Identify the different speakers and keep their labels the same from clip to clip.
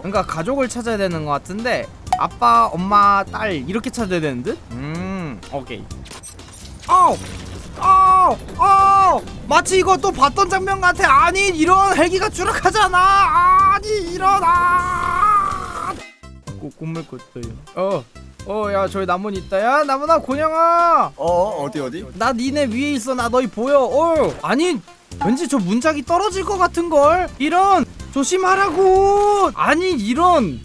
Speaker 1: 그러니까 가족을 찾아야 되는 것 같은데 아빠, 엄마, 딸 이렇게 찾아야 되는 듯? 음, 오케이. 아우, 아우, 아우. 마치 이거 또 봤던 장면 같아. 아니 이런 헬기가 추락하잖아. 아니 이런 아. 꼭 꿈을 꿨어요. 어, 어, 야 저기 나문 있다. 야 나문아 곤영아.
Speaker 2: 어 어디 어디?
Speaker 1: 나 니네 위에 있어. 나 너희 보여. 어, 아니 왠지 저 문짝이 떨어질 것 같은 걸. 이런 조심하라고. 아니 이런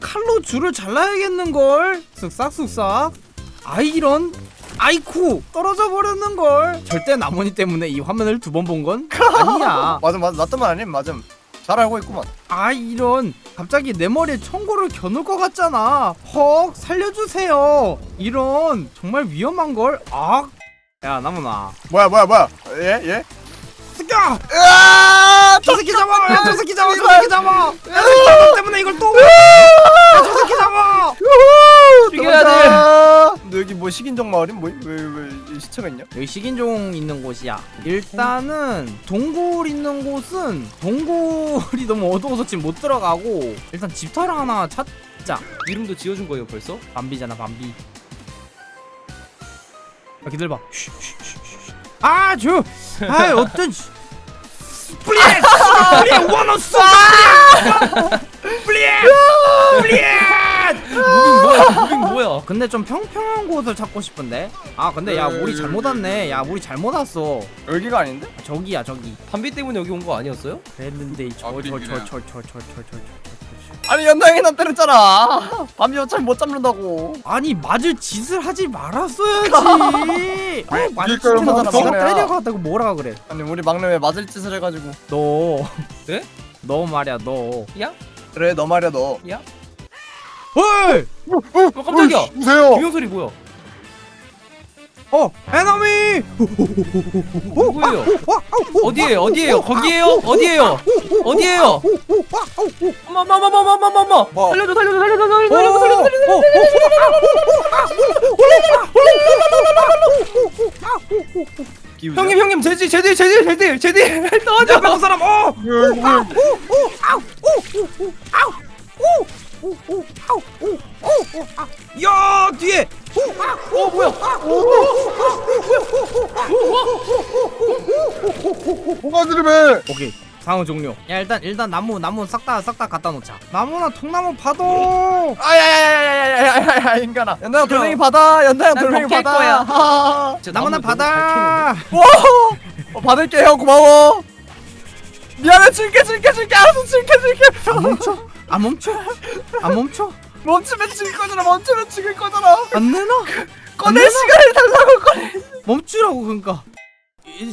Speaker 1: 칼로 줄을 잘라야겠는 걸. 쓱싹 쓱싹. 아이 이런. 아이쿠 떨어져 버렸는 걸. 절대 나머니 때문에 이 화면을 두 번 본 건 아니야.
Speaker 2: 맞아 맞아 나 때문 아님 맞음. 잘 알고 있구만.
Speaker 1: 아 이런 갑자기 내 머리에 청고를 겨눌 것 같잖아. 헉 살려주세요. 이런 정말 위험한 걸. 아. 야 나무나.
Speaker 2: 뭐야 뭐야 뭐야? 예 예?
Speaker 1: 새끼야.
Speaker 2: 으아!
Speaker 1: 저 새끼 잡아! 야, 저 새끼 잡아! 저 새끼 잡아! 야, 저 새끼 때문에 이걸 또! 야, 저 새끼 잡아!
Speaker 2: 죽여야 돼. 너 여기 뭐 식인종 마을인 뭐왜왜 시체가 있냐?
Speaker 1: 여기 식인종 있는 곳이야. 일단은 동굴 있는 곳은 동굴이 너무 어두워서 지금 못 들어가고 일단 집터랑 하나 찾자.
Speaker 3: 이름도 지어준 거예요 벌써?
Speaker 1: 밤비잖아 밤비. 야, 기다려봐. 쉬, 쉬, 쉬, 쉬. 아, 저, 아, 어떤 플리에, 플리에 원어스, 플리에, 플리에.
Speaker 3: 무빙 뭐야
Speaker 1: 근데 좀 평평한 곳을 찾고 싶은데. 아, 근데 야, 우리 잘못 왔네. 야, 우리 잘못 왔어.
Speaker 2: 여기가 아닌데?
Speaker 1: 아, 저기야, 저기.
Speaker 3: 담비 때문에 여기 온 거 아니었어요?
Speaker 1: 그랬는데
Speaker 2: 아,
Speaker 1: 저, 저, 저,
Speaker 2: 그래.
Speaker 1: 저, 저, 저, 저, 저, 저, 저.
Speaker 2: 아니 연당이 나 때렸잖아. 밤이 어차피 못 잡는다고.
Speaker 1: 아니 맞을 짓을 하지 말았어야지. 어, 맞을
Speaker 2: 그러니까요,
Speaker 1: 짓을 너가
Speaker 2: 맞아요.
Speaker 1: 때려가다고 뭐라 그래?
Speaker 2: 아니 우리 막내 왜 맞을 짓을 해가지고.
Speaker 1: 너,
Speaker 3: 네?
Speaker 1: 너 말이야 너.
Speaker 3: 야?
Speaker 2: 그래 너 말이야 너.
Speaker 3: 야?
Speaker 1: 헐!
Speaker 3: 어 깜짝이야
Speaker 2: 누구세요?
Speaker 3: 김영소리 뭐야
Speaker 1: 어, 에너미!
Speaker 3: 누구예요? 어디에요 어디에요 거기에요 어디에요 어디에요 엄마 엄마
Speaker 2: 뭐?
Speaker 3: 살려줘 살려줘 살려줘 살려줘 살려줘 살려줘 살려줘
Speaker 2: 기우자.
Speaker 3: 형님 형님 제디 제디 제디 제디 제디 나와줘
Speaker 1: 그 사람 어! 야 뒤에
Speaker 3: 어 뭐야
Speaker 2: 뭐가지를 해?
Speaker 1: 오케이 상어 종료 야 일단 일단 나무 나무 싹 다 싹 다 갖다 놓자 나무나 통나무 파도
Speaker 2: 아야야야야야야야 인간아. 연당형 돌멩이 받아. 연당형
Speaker 3: 난
Speaker 2: 돌멩이
Speaker 3: 벗길
Speaker 2: 받아.
Speaker 3: 거야.
Speaker 2: 하하하.
Speaker 3: 진짜
Speaker 1: 나무나
Speaker 3: 나무 너무 잘
Speaker 1: 받아
Speaker 2: 어, 받을게 형 고마워. 미안해 줄게 줄게 줄게 알아서 줄게 줄게.
Speaker 1: 안 멈춰 안 멈춰 안 멈춰
Speaker 2: 멈추면 죽일 거잖아 멈추면 죽일 거잖아.
Speaker 1: 안 내놔
Speaker 2: 꺼낼 시간을 달라고 꺼내.
Speaker 1: 멈추라고 그러니까 이-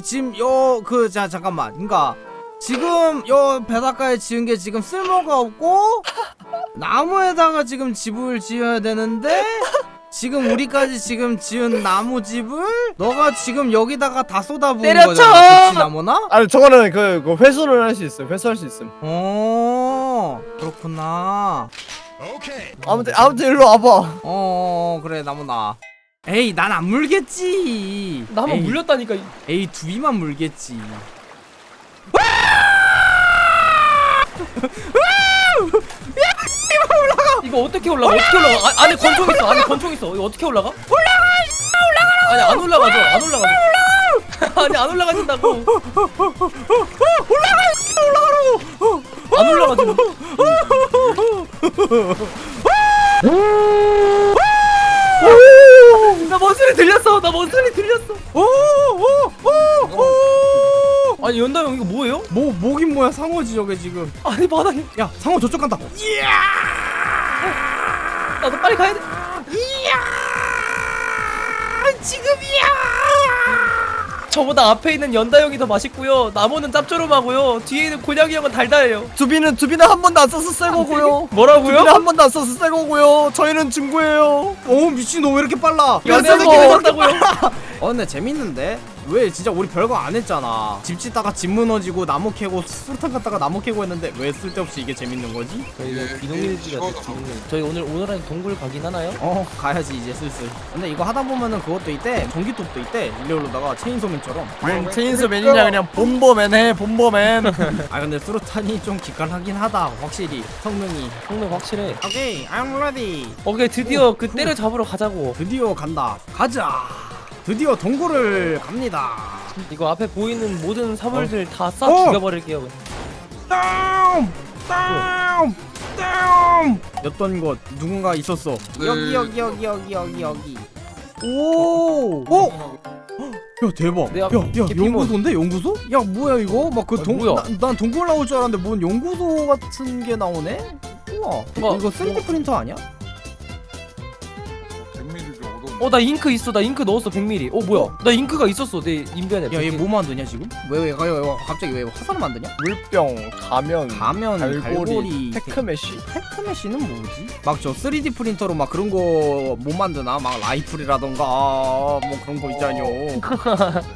Speaker 1: 지금 요 그 자 잠깐만 그러니까 지금 요 바닷가에 지은 게 지금 쓸모가 없고 나무에다가 지금 집을 지어야 되는데 지금 우리까지 지금 지은 나무 집을 너가 지금 여기다가 다 쏟아부은
Speaker 3: 때려쳐!
Speaker 1: 거잖아 그치 나무나?
Speaker 2: 아니 저거는 그, 그 회수를 할 수 있어 회수할 수 있음.
Speaker 1: 어 그렇구나
Speaker 2: 아무튼 아무튼 일로 와봐.
Speaker 1: 어 그래 나무나 에이 난 안 물겠지.
Speaker 3: 나 한 번
Speaker 1: 에이,
Speaker 3: 물렸다니까.
Speaker 1: 에이 두비만 물겠지.
Speaker 3: 이거 어떻게 올라가? 어떻게 올라가? 아, 안에 권총 있어 안에 권총 있어. 이거 어떻게 올라가? 올라가 올라가 아니 안 올라가죠 안 올라가죠. 아니 안 올라가진다고 안 올라가죠 나뭔 소리 들렸어? 나 뭔 소리 들렸어?
Speaker 1: 오오오오!
Speaker 3: 아니 연다 형 이거 뭐예요?
Speaker 1: 뭐 뭐긴 뭐야 상어지 저게 지금.
Speaker 3: 아니 바닥에
Speaker 1: 야 상어 저쪽 간다.
Speaker 3: 나도 빨리 가야 돼.
Speaker 1: 지금이야
Speaker 3: 저보다 앞에 있는 연다 형이 더 맛있고요 나무는 짭조름하고요 뒤에 있는 곤양이 형은 달달해요
Speaker 2: 두비는 두비는 한 번도 안 써서 새 거고요.
Speaker 3: 뭐라고요?
Speaker 2: 두비는 한 번도 안 써서 새 거고요. 저희는 중고예요.
Speaker 1: 오 미친 너 왜 이렇게 빨라
Speaker 3: 연애 뭐 한다고요?
Speaker 1: 어 근데 재밌는데? 왜 진짜 우리 별거 안 했잖아. 집 짓다가 집 무너지고 나무 캐고 수류탄 갔다가 나무 캐고 했는데 왜 쓸데없이 이게 재밌는 거지?
Speaker 3: 저희가
Speaker 4: 예,
Speaker 3: 비동일지가
Speaker 4: 예,
Speaker 3: 비동일. 저희 오늘 오늘은 동굴 가긴 하나요?
Speaker 1: 어 가야지 이제 슬슬. 근데 이거 하다 보면은 그것도 있대. 전기톱도 있대. 일렬로다가 체인소맨처럼.
Speaker 2: 뭔 체인소맨이냐 그냥 본버맨 해 본버맨.
Speaker 1: 아 근데 수류탄이 좀 기깔하긴 하다 확실히. 성능이.
Speaker 3: 성능 확실해.
Speaker 1: 오케이 I'm ready.
Speaker 3: 오케이 드디어 그 때려 잡으러 가자고.
Speaker 1: 드디어 간다. 가자 드디어 동굴을 갑니다
Speaker 3: 이거 앞에 보이는 모든 사물들 다 싹
Speaker 1: 어.
Speaker 3: 죽여버릴게요.
Speaker 1: 다음 다음 다음 였던 곳 누군가 있었어
Speaker 4: 네.
Speaker 1: 여기 여기 여기 여기 여기 여기 오 오! 야 대박 내야 야. 연구소인데 연구소? 야 뭐야 이거 막 그
Speaker 3: 아,
Speaker 1: 동
Speaker 3: 뭐야?
Speaker 1: 나- 난 동굴 나올 줄 알았는데 뭔 연구소 같은 게 나오네? 우와
Speaker 3: 뭐,
Speaker 1: 이거 3D
Speaker 3: 뭐.
Speaker 1: 프린터 아니야?
Speaker 4: 100ml 얻어.
Speaker 3: 어나 잉크 있어. 나 잉크 넣었어 100ml. 어 뭐야? 나 잉크가 있었어 내 인변에.
Speaker 1: 야 얘 뭐 만드냐 지금? 왜 왜 왜, 왜, 갑자기 왜 화살을 만드냐?
Speaker 2: 물병 가면
Speaker 1: 가면
Speaker 2: 갈고리,
Speaker 1: 갈고리
Speaker 2: 테크메시
Speaker 1: 테크메시는 뭐지? 막 저 3D 프린터로 막 그런 거 못 만드나? 막 라이플이라던가 뭐 그런 거 있잖요.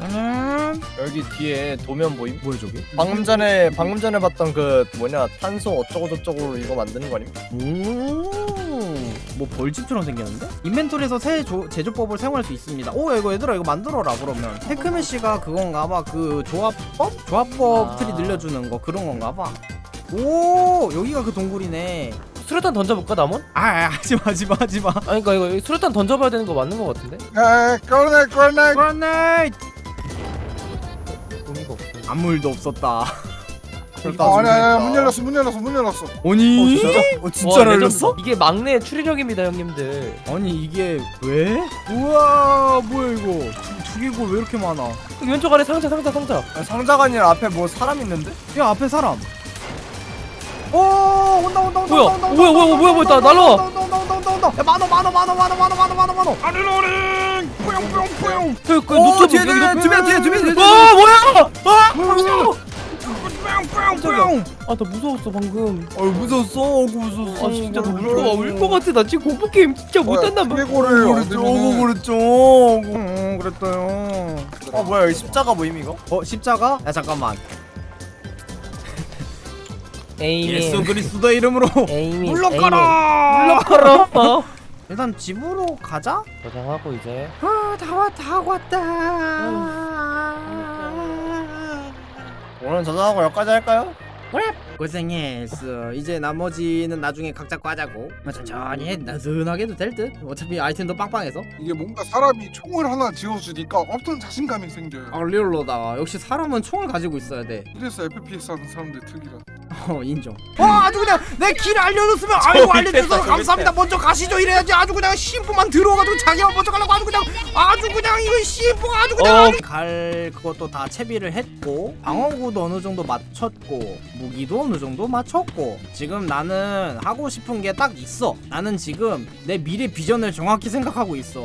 Speaker 1: 음,
Speaker 2: 여기 뒤에 도면 보임?
Speaker 1: 뭐야 저게?
Speaker 2: 방금 전에 방금 전에 봤던 그 뭐냐 탄소 어쩌고 저쩌고 이거 만드는 거 아님?
Speaker 1: 오, 뭐 벌집처럼 생겼는데? 인벤토리에서 새 조, 제조법을 사용할 수 있습니다. 오, 야, 이거 얘들아 이거 만들어라 그러면. 테크메시가 그건가 봐. 그 조합법? 조합법
Speaker 3: 아.
Speaker 1: 트리 늘려주는 거 그런 건가 봐. 오, 여기가 그 동굴이네.
Speaker 3: 수류탄 던져볼까 남원?
Speaker 1: 아, 아 하지마, 하지마, 하지마.
Speaker 3: 아니 그니까 이거 수류탄 던져봐야 되는 거 맞는 거 같은데?
Speaker 4: 야, 꺼내, 꺼내.
Speaker 1: 그렇네.
Speaker 3: 의미가 없어.
Speaker 1: 아무 일도 없었다.
Speaker 4: 아, 아니, 아니, 문 열렸어, 문 열렸어, 문 열렸어.
Speaker 1: 아니,
Speaker 2: 어 진짜
Speaker 3: 와,
Speaker 2: 열렸어?
Speaker 3: 이게 막내 추리력입니다 형님들.
Speaker 1: 아니 이게 왜? 우와, 뭐야 이거? 두개골 왜 이렇게 많아?
Speaker 3: 왼쪽 아래 상자 상자 상자.
Speaker 2: 아, 상자가 아니라 앞에 뭐 사람 있는데?
Speaker 1: 야 앞에 사람. 오 온다 온다 온다
Speaker 3: 뭐야?
Speaker 1: 온다 온다
Speaker 3: 뭐야,
Speaker 1: 온다,
Speaker 3: 뭐야,
Speaker 1: 온다,
Speaker 3: 뭐야, 뭐야, 나 날라와.
Speaker 1: 온다 온다 온다 온다 온다 야 만원 만원 만원 만원 만원 만원 만원 만원 아르로링 뿌용 뿌용 뿌용
Speaker 3: 그, 그
Speaker 2: 오
Speaker 3: 노트
Speaker 2: 뒤에 뒤에 뒤에 뒤에 뒤에 뒤에
Speaker 3: 와 뭐야? 아!
Speaker 1: 뿌용 뿌용뿌용
Speaker 3: 아나 무서웠어 방금.
Speaker 2: 어 무서웠어 어 무서웠어
Speaker 3: 아 진짜 나 울거 울거 같아. 나 지금 공포 게임 진짜 못 한단 말이야.
Speaker 4: 두개골을
Speaker 2: 그랬죠
Speaker 4: 얻으면은
Speaker 2: 그랬죠
Speaker 1: 음 그랬어요
Speaker 2: 어 뭐야 여기 십자가 모임 이거?
Speaker 1: 어 십자가? 야 잠깐만
Speaker 3: 에이미.
Speaker 1: 예수 그리스도의 이름으로
Speaker 3: 에이미.
Speaker 1: 물러가라
Speaker 3: 물러가라. 어?
Speaker 1: 일단 집으로 가자
Speaker 3: 저장하고 이제
Speaker 1: 아다 왔다 하고 왔다
Speaker 2: 오늘 저장하고 여기까지 할까요?
Speaker 1: 고생했어. 이제 나머지는 나중에 각자 과자고. 뭐 천천히 해. 나른하게 해도 될 듯. 어차피 아이템도 빵빵해서.
Speaker 4: 이게 뭔가 사람이 총을 하나 지어주니까 없던 자신감이 생겨요.
Speaker 1: 아 리얼로다. 역시 사람은 총을 가지고 있어야 돼.
Speaker 4: 이래서 FPS 하는 사람들 특이라.
Speaker 1: 어 인정. 어 아주 그냥 내 길 알려줬으면 아이고 알려줘서
Speaker 3: 저기
Speaker 1: 감사합니다. 먼저 가시죠 이래야지. 아주 그냥 심부만 들어가지고 자기가 먼저 가려고 아주 그냥 아주 그냥 이거 심부가 아주 그냥.
Speaker 3: 어.
Speaker 1: 갈 그것도 다 채비를 했고 방어구도 어느 정도 맞췄고 무기도 어느 정도 맞췄고 지금 나는 하고 싶은 게 딱 있어. 나는 지금 내 미래 비전을 정확히 생각하고 있어.